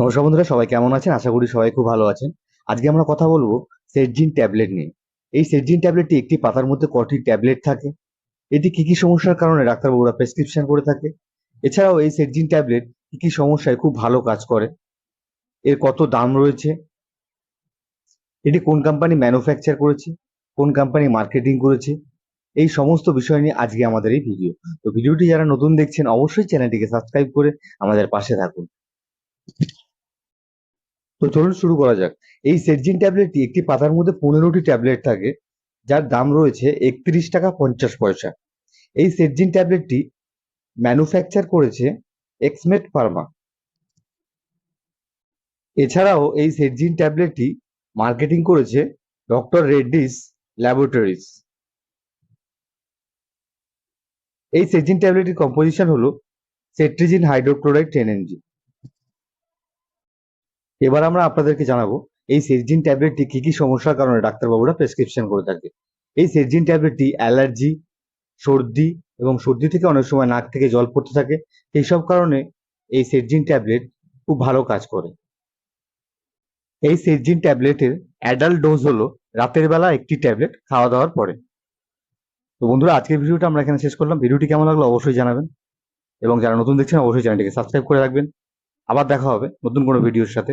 নমস্কার বন্ধুরা, সবাই কেমন আছেন? আশা করি সবাই খুব ভালো আছেন। আজকে আমরা কথা বলব সেটজিন ট্যাবলেট নিয়ে। এই সেটজিন ট্যাবলেটটি একটি পাতার মধ্যে কটি ট্যাবলেট থাকে? এটি কি কি সমস্যার কারণে ডাক্তারবাবুরা প্রেসক্রিপশন করে থাকে? এছাড়াও এই সেটজিন ট্যাবলেট কি কি সমস্যায় খুব ভালো কাজ করে? এর কত দাম রয়েছে? এটি কোন কোম্পানি ম্যানুফ্যাকচার করেছে? কোন কোম্পানি মার্কেটিং করেছে? এই সমস্ত বিষয় নিয়ে আজকে আমাদের এই ভিডিও তো ভিডিওটি যারা নতুন দেখছেন, অবশ্যই চ্যানেলটিকে সাবস্ক্রাইব করে আমাদের পাশে থাকুন। তো চলুন শুরু করা যাক। এই সেটজিন ট্যাবলেটটি একটি পাতার মধ্যে পনেরোটি ট্যাবলেট থাকে, যার দাম রয়েছে একত্রিশ টাকা পঞ্চাশ পয়সা। এই সেটজিন ট্যাবলেটটি ম্যানুফ্যাকচার করেছে এক্সমেট ফার্মা। এছাড়াও এই সেটজিন ট্যাবলেটটি মার্কেটিং করেছে ডক্টর রেড্ডিস ল্যাবরেটরিজ। এই সেটজিন ট্যাবলেটটির কম্পোজিশন হলো সেট্রিজিন হাইড্রোক্লোরাইড টেন এনজি এবার আমরা আপনাদেরকে জানাব, এই সেরজিন ট্যাবলেটটি কি কি সমস্যার কারণে ডাক্তারবাবুরা প্রেসক্রিপশন করে থাকে? এই সেটজিন ট্যাবলেটটি অ্যালার্জি, সর্দি এবং সর্দি থেকে অনেক সময় নাক থেকে জল পড়তে থাকে। এইসব কারণে এই সেরজিন ট্যাবলেট খুব ভালো কাজ করে। এই সেরজিন ট্যাবলেটের অ্যাডাল্ট ডোজ হলো রাতের বেলা একটি ট্যাবলেট খাওয়া দাওয়ার পরে। তো বন্ধুরা, আজকের ভিডিওটা আমরা এখানে শেষ করলাম। ভিডিওটি কেমন লাগল অবশ্যই জানাবেন এবং যারা নতুন দেখছেন, অবশ্যই চ্যানেলটিকে সাবস্ক্রাইব করে রাখবেন। আবার দেখা হবে নতুন কোনো ভিডিওর সাথে।